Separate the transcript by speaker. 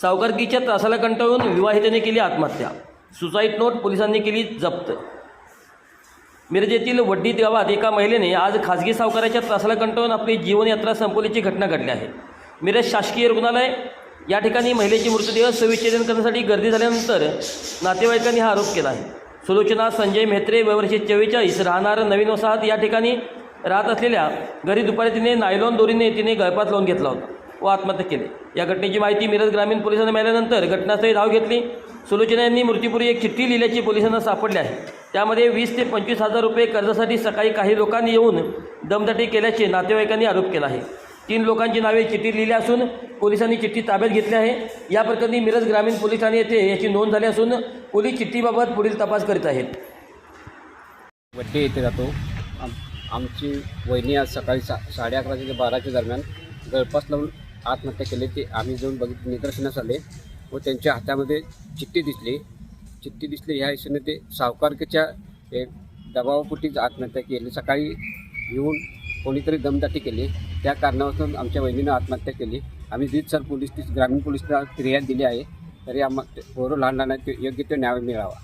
Speaker 1: सावकारकीच्या त्रासाला कंटाळून विवाहितेने केली आत्महत्या. सुसाईड नोट पोलिसांनी केली जप्त. मिरजेतील वड्डीत गावात एका महिलेने आज खासगी सावकाराच्या त्रासाला कंटाळून आपली जीवनयात्रा संपवल्याची घटना घडली आहे. मिरज शासकीय रुग्णालय या ठिकाणी महिलेचे मृतदेह सविच्छेदन करण्यासाठी गर्दी झाल्यानंतर नातेवाईकांनी हा आरोप केला आहे. सुलोचना संजय म्हेत्रे वयवर्षी चव्वेचाळीस राहणार नवीन वसाहत या ठिकाणी राहत असलेल्या घरी दुपारी तिने नायलॉन दोरीने तिने गळपात लावून घेतला होता व आत्महत्या केली. या घटनेची माहिती मिरज ग्रामीण पोलिसांना मिळाल्यानंतर घटनास्थळी धाव घेतली. सुलोचना यांनी मृत्यूपूर्वी एक चिठ्ठी लिहिल्याची पोलिसांना सापडली आहे. त्यामध्ये वीस ते पंचवीस हजार रुपये कर्जासाठी सकाळी काही लोकांनी येऊन दमदाटी केल्याचे नातेवाईकांनी आरोप केला आहे. तीन लोकांची नावे चिठ्ठी लिहिली असून पोलिसांनी चिठ्ठी ताब्यात घेतली आहे. या प्रकरणी मिरज ग्रामीण पोलिसांनी ठाणे येथे याची नोंद झाली असून पोलीस चिठ्ठीबाबत पुढील तपास करीत आहेत.
Speaker 2: वड्डे येथे जातो. आम आमची वहिनी आज सकाळी सा साडे अकराच्या ते बाराच्या दरम्यान गळपास लावून आत्महत्या केली. ते आम्ही जाऊन बघितले. निदर्शनास आले व त्यांच्या हातामध्ये चिठ्ठी दिसली. चिठ्ठी दिसली. ह्या हिशेने ते सावकारकीच्या एक आत्महत्या केली. सकाळी येऊन कोणीतरी दमदाटी केली. त्या कारणापासून आमच्या वहिनीनं आत्महत्या केली. आम्ही सर पोलीस ग्रामीण पोलीसला फिर्याद दिली आहे. तरी आम्हाला पोरं लहान लहान योग्य तो न्याय मिळावा.